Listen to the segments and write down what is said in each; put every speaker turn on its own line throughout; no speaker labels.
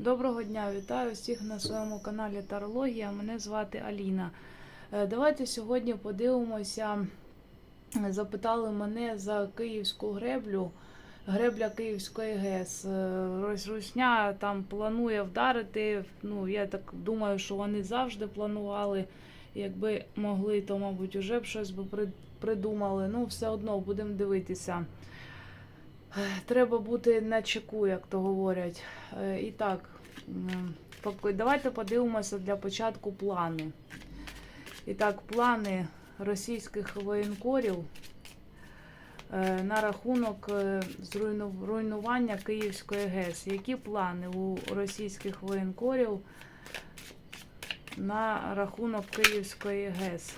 Доброго дня, вітаю всіх на своєму каналі Тарологія. Мене звати Аліна. Е, Давайте сьогодні подивимося. е, Запитали мене за київську греблю, гребля Київської ГЕС. Е, Русня там планує вдарити. Ну, я так думаю, що вони завжди планували. Якби могли, то, мабуть, уже б щось би придумали. Ну, все одно будемо дивитися. Треба бути на чеку, як то говорять. Е, І так, давайте подивимося для початку плани. І так, плани російських воєнкорів е, на рахунок е, руйнування Київської ГЕС. Які плани у російських воєнкорів на рахунок Київської ГЕС?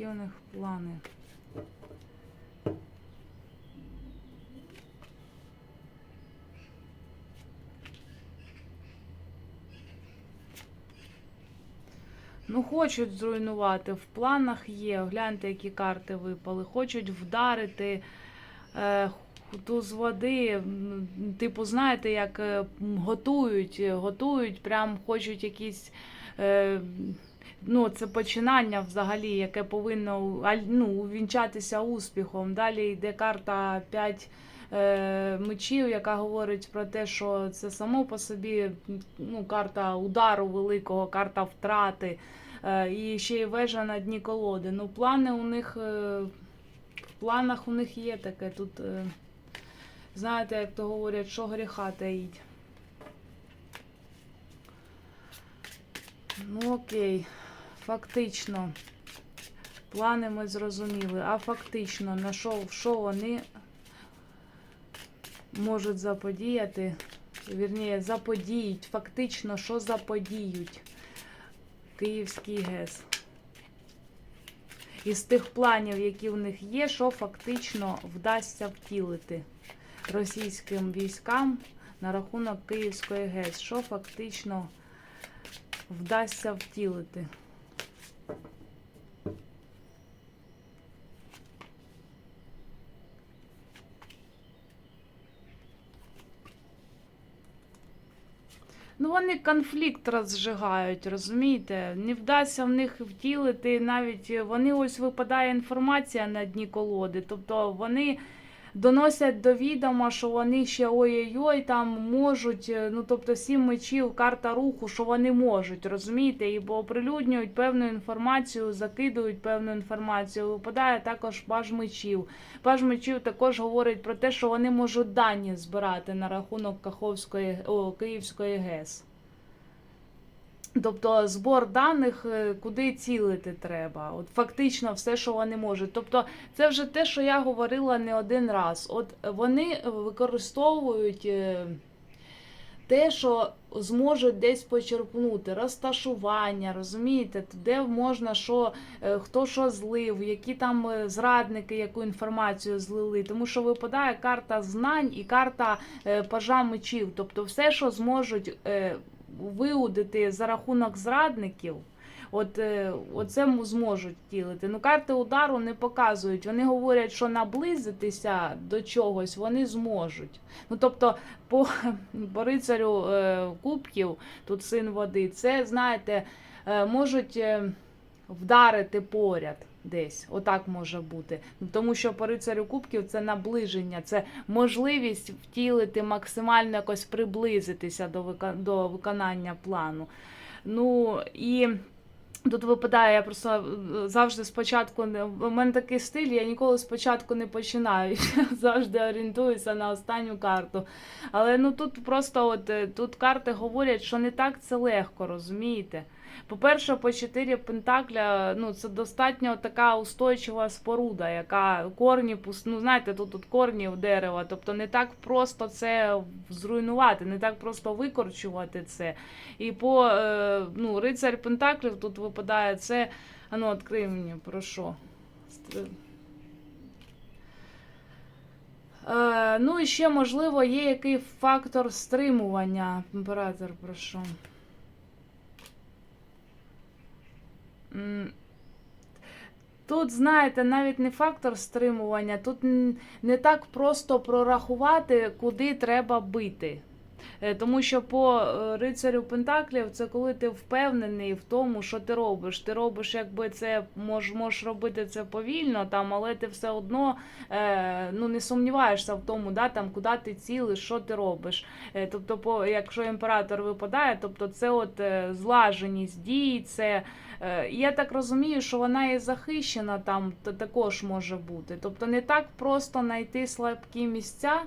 Які у них плани? Ну, хочуть зруйнувати. В планах є. Гляньте, які карти випали. Хочуть вдарити е, ту з води. Типу, знаєте, як е, готують, е, готують, прям хочуть якісь. Е, ну, це починання взагалі, яке повинно ну, увінчатися успіхом. Далі йде карта 5 е, мечів, яка говорить про те, що це само по собі ну, карта удару великого, карта втрати. Е, і ще й вежа на дні колоди. Ну, плани у них е, в планах у них є таке. Тут, е, знаєте, як то говорять, що гріха таїть. Ну окей, фактично. Плани ми зрозуміли. А фактично, на що, що вони можуть заподіяти? Вірніше, заподіють. Фактично, що заподіють Київський ГЕС. Із тих планів, які в них є, що фактично вдасться втілити російським військам на рахунок Київської ГЕС. Що фактично вдасться втілити. Вони конфлікт розжигають, розумієте? Не вдасться в них втілити навіть вони ось випадає інформація на дні колоди. Тобто вони доносять до відома, що вони ще ой-ой-ой там можуть. е, Ну тобто сім мечів, карта руху, що вони можуть, розумієте? І бо оприлюднюють певну інформацію, закидують певну інформацію. Випадає також паж мечів. Паж мечів також говорить про те, що вони можуть дані збирати на рахунок Каховської о, Київської ГЕС. Тобто збор даних, е, куди цілити треба. От фактично все, що вони можуть. Тобто, це вже те, що я говорила не один раз. От вони використовують е, те, що зможуть десь почерпнути, розташування, розумієте, де можна що, е, хто що злив, які там зрадники, яку інформацію злили. Тому що випадає карта знань і карта пажа мечів. Тобто все, що зможуть виудити за рахунок зрадників. От е, оце зможуть втілити. Ну, карти удару не показують. Вони говорять, що наблизитися до чогось вони зможуть. Ну, тобто, по, по рицарю е, кубків, тут син води, це, знаєте, е, можуть вдарити поряд. Десь отак може бути. Ну, Тому що по рицарю кубків це наближення, це можливість втілити максимально якось приблизитися до, вика... до виконання плану. Ну і тут випадає, я просто завжди спочатку не у мене такий стиль, я ніколи спочатку не починаю. Завжди орієнтуюся на останню карту. Але ну тут просто от е, тут карти говорять, що не так це легко, розумієте? По-перше, по 4 пентакля, ну це достатньо така устойчива споруда, яка корні ну знаєте, тут, тут корні в дерева. Тобто не так просто це зруйнувати, не так просто викорчувати це. І по е, ну, рицарь пентаклів тут випадає це. А ну, відкрий мені, про що? Е, ну і ще, можливо, є який фактор стримування. Імператор, прошу. Тут, знаєте, навіть не фактор стримування, тут не так просто прорахувати, куди треба бити. Е, Тому що по е, рицарю Пентаклів це коли ти впевнений в тому, що ти робиш. Ти робиш, якби це мож, можеш робити це повільно, там, але ти все одно е, ну, не сумніваєшся в тому, да, там, куди ти цілиш, що ти робиш. Е, тобто, по, якщо імператор випадає, тобто це от е, злаженість дій, це. Е, Я так розумію, що вона і захищена там та- також може бути. Тобто не так просто знайти слабкі місця.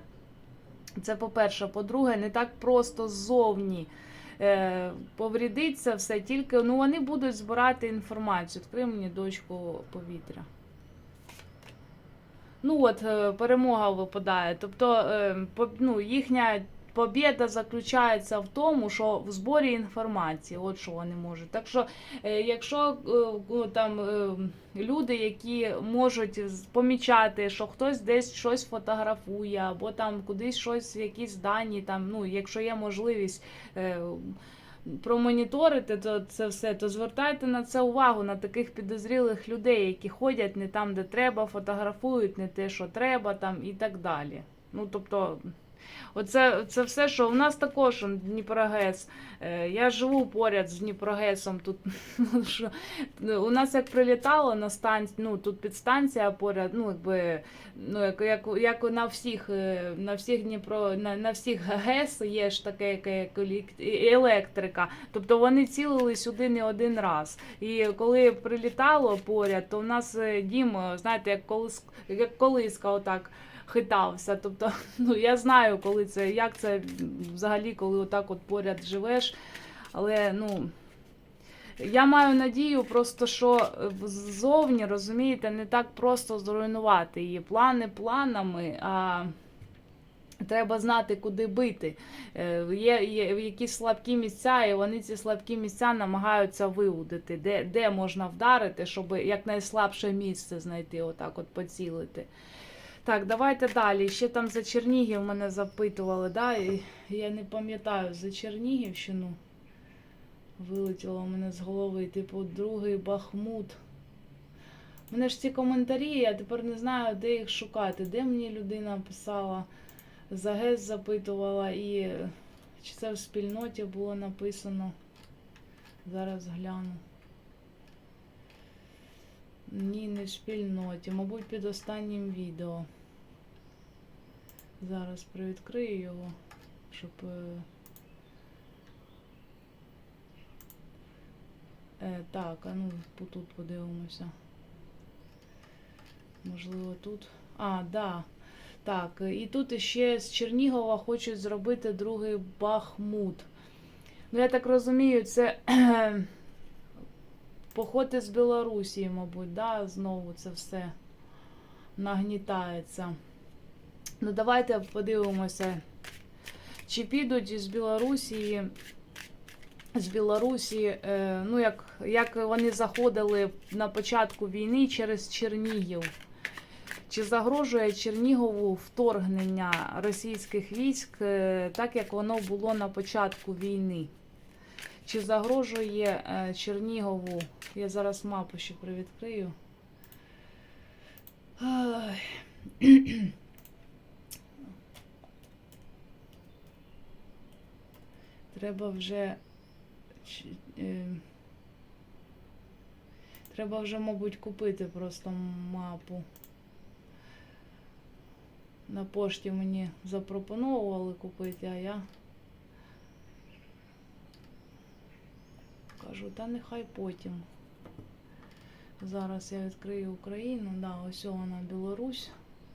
Це по-перше. По-друге, не так просто ззовні е, поврідиться все, тільки ну, вони будуть збирати інформацію. Відкрий мені дочку повітря. Ну от, е, перемога випадає. Тобто е, ну, їхня побєда заключається в тому, що в зборі інформації, от що вони можуть. Так що, е, якщо е, ну, там е, люди, які можуть помічати, що хтось десь щось фотографує, або там кудись щось, якісь дані, там, ну, якщо є можливість. е, Промоніторити то це все, то звертайте на це увагу на таких підозрілих людей, які ходять не там, де треба, фотографують не те, що треба, там і так далі. Ну тобто, оце це все, що у нас також Дніпрогес. Е, Я живу поряд з Дніпрогесом. Тут ну, у нас як прилітало на станцію, ну тут підстанція поряд, ну якби ну як, як, як на всіх е, на всіх Дніпро, на, на всіх ГЕС є ж таке, як електрика. Тобто вони цілили сюди не один раз. І коли прилітало поряд, то в нас е, дім, знаєте, як колис, як колиска, отак. Хитався, тобто, ну я знаю, коли це, як це взагалі, коли отак от поряд живеш. Але ну я маю надію, просто що е, ззовні, розумієте, не так просто зруйнувати її. Плани планами, а треба знати, куди бити. Е, Є, є якісь слабкі місця, і вони ці слабкі місця намагаються виудити, де, де можна вдарити, щоб якнайслабше місце знайти, отак от поцілити. Так, давайте далі. Ще там за Чернігів мене запитували, да? і я не пам'ятаю за Чернігівщину. Вилетіло в мене з голови, типу, другий Бахмут. У мене ж ці коментарі, я тепер не знаю, де їх шукати. Де мені людина писала, за ГЕС запитувала, і чи це в спільноті було написано. Зараз гляну. Ні, не в спільноті. Мабуть, під останнім відео. Зараз привідкрию його, щоб. е, Е, так, а ну тут подивимося. Можливо, тут. А, да. Так, і тут іще з Чернігова хочуть зробити другий Бахмут. Ну, я так розумію, це поход із Білорусі, мабуть, да, знову це все нагнітається. Ну, давайте подивимося, чи підуть із Білорусі з Білорусі, е, ну як, як вони заходили на початку війни через Чернігів. Чи загрожує Чернігову вторгнення російських військ, е, так як воно було на початку війни? Чи загрожує е, Чернігову? Я зараз мапу ще привідкрию. Треба вже е, Треба вже, мабуть, купити просто мапу. На пошті мені запропонували купити, а я кажу, та нехай потім. Зараз я відкрию Україну. Да, ось вона Білорусь.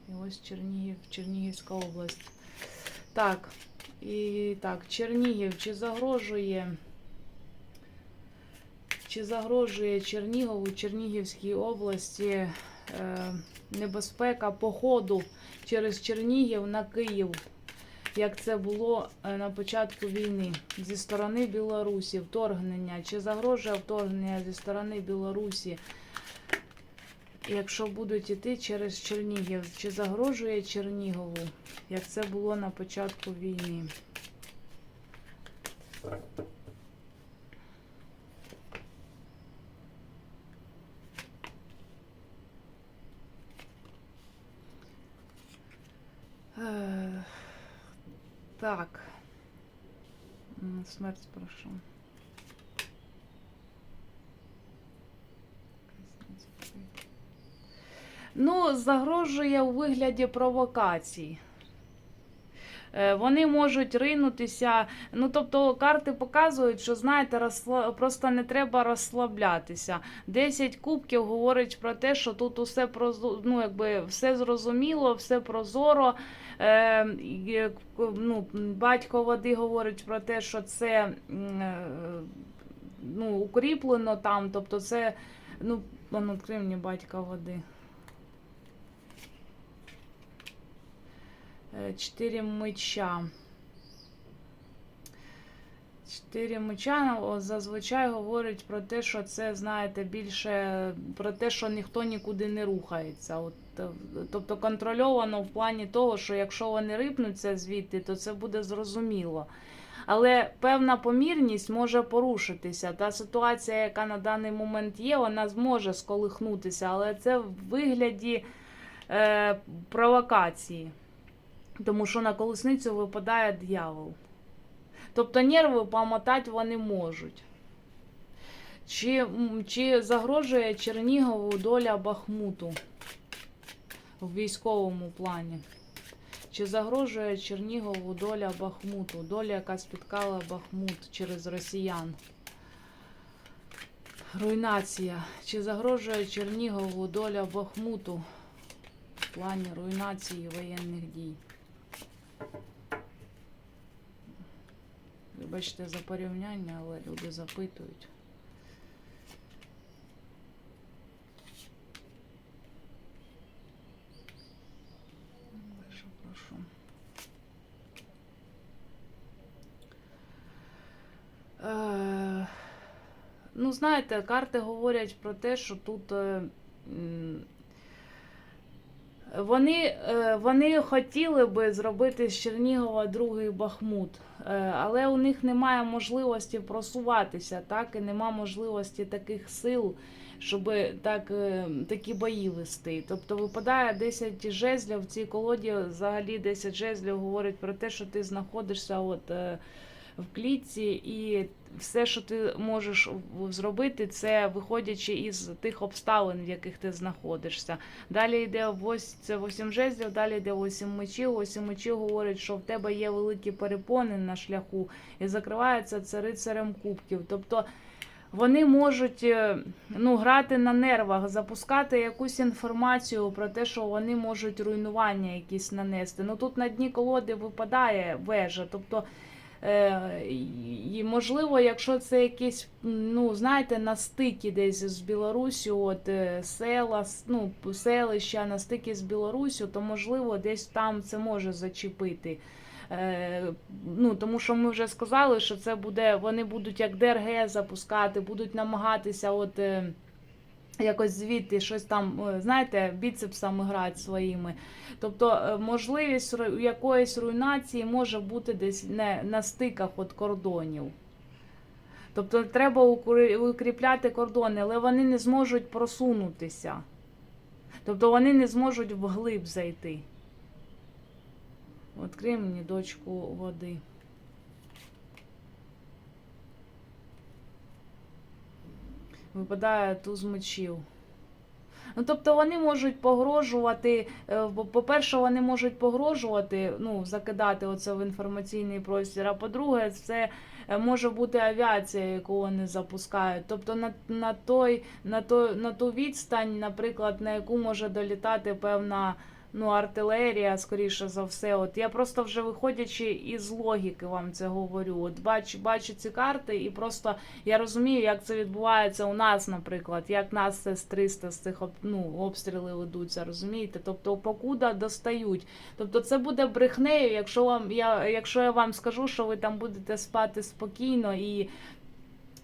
І ось Чернігів, Чернігівська область. Так, і так, Чернігів, чи загрожує? Чи загрожує Чернігову, Чернігівській області е, небезпека походу через Чернігів на Київ, як це було е, на початку війни зі сторони Білорусі, вторгнення? Чи загрожує вторгнення зі сторони Білорусі, якщо будуть іти через Чернігів? Чи загрожує Чернігову, як це було на початку війни? Е, Так. Смерть прошу. Ну, загрожує у вигляді провокацій. Е, Вони можуть ринутися. Ну, тобто, карти показують, що знаєте, розсла... просто не треба розслаблятися. 10 кубків говорить про те, що тут усе ну, якби все зрозуміло, все прозоро. Е, е, ну, батько води говорить про те, що це е, ну, укріплено там. Тобто, це ну, ну, мені батька води. Е, меча. Чотири меча о, зазвичай говорять про те, що це, знаєте, більше про те, що ніхто нікуди не рухається. От, е, тобто контрольовано в плані того, що якщо вони рипнуться звідти, то це буде зрозуміло. Але певна помірність може порушитися. Та ситуація, яка на даний момент є, вона зможе сколихнутися, але це в вигляді е, провокації. Тому що на колесницю випадає дьявол. Тобто нерви помотати вони можуть. Чи, чи загрожує Чернігову доля Бахмуту в військовому плані? Чи загрожує Чернігову доля Бахмуту? Доля, яка спіткала Бахмут через росіян? Руйнація. Чи загрожує Чернігову доля Бахмуту в плані руйнації воєнних дій? Вибачте за порівняння, але люди запитують. Е, ну, знаєте, карти говорять про те, що тут. е, вони, е, вони хотіли би зробити з Чернігова другий Бахмут, е, але у них немає можливості просуватися, так, і немає можливості таких сил, щоб так, е, такі бої вести. Тобто випадає 10 жезлів в цій колоді, взагалі 10 жезлів говорить про те, що ти знаходишся от, в клітці, і все, що ти можеш зробити, це виходячи із тих обставин, в яких ти знаходишся. Далі йде ось це 8 жезлів, далі йде 8 мечів. 8 мечів говорить, що в тебе є великі перепони на шляху, і закривається це рицарем кубків. Тобто вони можуть е, ну, грати на нервах, запускати якусь інформацію про те, що вони можуть руйнування якісь нанести. Ну тут на дні колоди випадає вежа. Тобто і можливо, якщо це якісь, ну знаєте, на стикі десь з Білорусі, от е, села, ну, селища на стикі з Білорусю, то можливо десь там це може зачепити. Е, ну, тому що ми вже сказали, що це буде, вони будуть як ДРГ запускати, будуть намагатися от. Якось звідти щось там, е, знаєте, біцепсами грати своїми. Тобто е, можливість якоїсь руйнації може бути десь не на стиках от кордонів. Тобто треба укріпляти кордони, але вони не зможуть просунутися. Тобто вони не зможуть вглиб зайти. Відкрий мені дочку води. Випадає туз мечів. Ну, тобто вони можуть погрожувати. е, По-перше, вони можуть погрожувати, ну, закидати оце в інформаційний простір. А по-друге, це е, може бути авіація, яку вони запускають. Тобто на, на, той, на, той, на ту відстань, наприклад, на яку може долітати певна ну, артилерія, скоріше за все. От я просто вже виходячи із логіки вам це говорю. От бачу, бачу ці карти, і просто я розумію, як це відбувається у нас, наприклад, як нас це з 300 з цих ну, обстріли ведуться, розумієте? Тобто покуда достають. Тобто це буде брехнею, якщо вам я, якщо я вам скажу, що ви там будете спати спокійно і.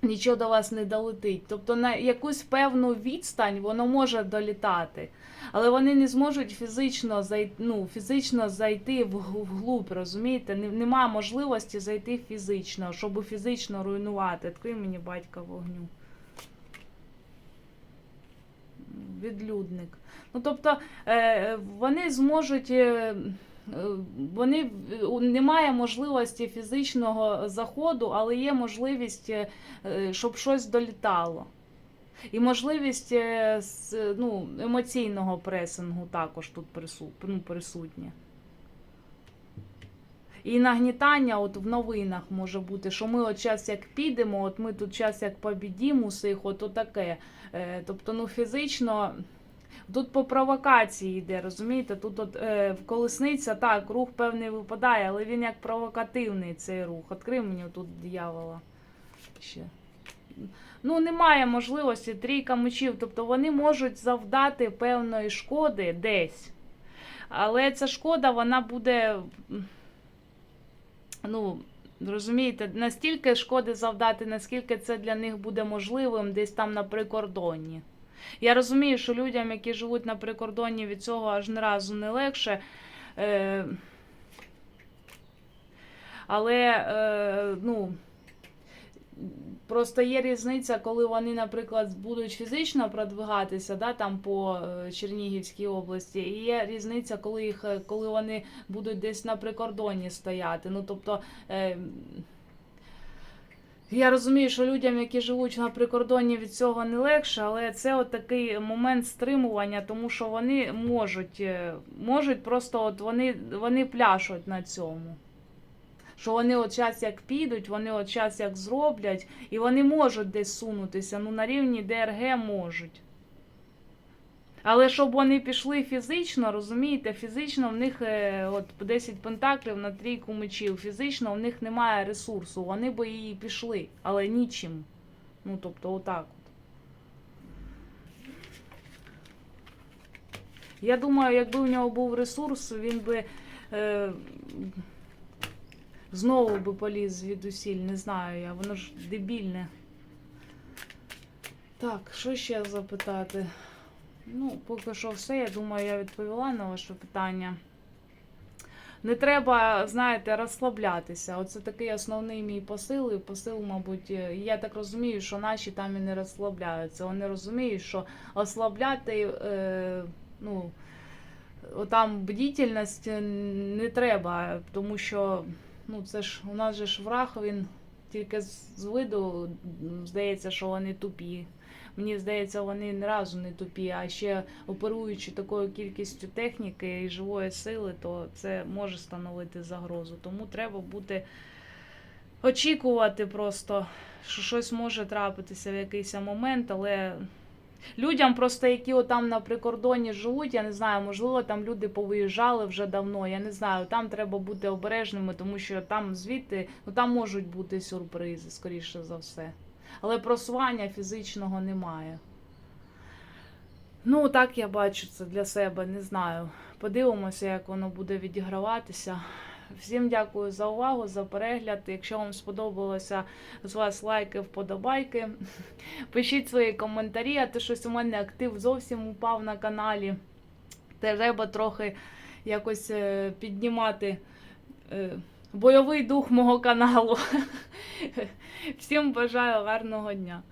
Нічого до вас не долетить. Тобто на якусь певну відстань воно може долітати, але вони не зможуть фізично зайти, ну, фізично зайти вглуб, розумієте? Нема можливості зайти фізично, щоб фізично руйнувати. Відкрий мені батька вогню. Відлюдник. Ну, тобто, е, вони зможуть. Е, вони е, немає можливості фізичного заходу, але є можливість, е, щоб щось долітало. І можливість ну, емоційного пресингу також тут ну, присутнє. І нагнітання от в новинах може бути, що ми от час як підемо, от ми тут час як побідім усіх, от отаке. Е, тобто, ну фізично. Тут по провокації йде, розумієте? Тут от е, колесниця, так, рух певний випадає, але він як провокативний цей рух. Відкрив мені тут диявола. Ще. Ну, немає можливості трійка мечів. Тобто вони можуть завдати певної шкоди десь. Але ця шкода, вона буде. Ну, розумієте, настільки шкоди завдати, наскільки це для них буде можливим десь там на прикордонні. Я розумію, що людям, які живуть на прикордонні, від цього аж не разу не легше. Е, але, е, ну, просто є різниця, коли вони, наприклад, будуть фізично продвигатися да, там по е, Чернігівській області, і є різниця, коли, їх, е, коли вони будуть десь на прикордонні стояти. Ну, тобто, е, я розумію, що людям, які живуть на прикордонні, від цього не легше, але це от такий момент стримування, тому що вони можуть, е, можуть просто от вони, вони пляшуть на цьому. Що вони от час як підуть, вони от час як зроблять, і вони можуть десь сунутися. Ну на рівні ДРГ можуть. Але щоб вони пішли фізично, розумієте, фізично в них е, от 10 пентаклів на трійку мечів, фізично в них немає ресурсу. Вони би і пішли, але нічим. Ну, тобто, отак. От. Я думаю, якби в нього був ресурс, він би е, знову би поліз звідусіль, не знаю я, воно ж дебільне. Так, що ще запитати? Ну, поки що все. Я думаю, я відповіла на ваше питання. Не треба, знаєте, розслаблятися. Оце такий основний мій посил. І посил, мабуть, е, я так розумію, що наші там і не розслабляються. Вони розуміють, що ослабляти, е, ну, там бдительність не треба, тому що ну, це ж у нас же ж враг, він тільки з виду здається, що вони тупі. Мені здається, вони ні разу не тупі, а ще оперуючи такою кількістю техніки і живої сили, то це може становити загрозу. Тому треба бути очікувати просто, що щось може трапитися в якийсь момент, але людям, просто які отам на прикордоні живуть, я не знаю, можливо, там люди повиїжджали вже давно. Я не знаю, там треба бути обережними, тому що там звідти ну там можуть бути сюрпризи, скоріше за все. Але просування фізичного немає. Ну, так я бачу це для себе, не знаю. Подивимося, як воно буде відіграватися. Всім дякую за увагу, за перегляд. Якщо вам сподобалося з вас лайки, вподобайки. Пишіть свої коментарі, а то щось у мене актив зовсім упав на каналі. Треба трохи якось е, піднімати е, бойовий дух мого каналу. Всім бажаю гарного дня.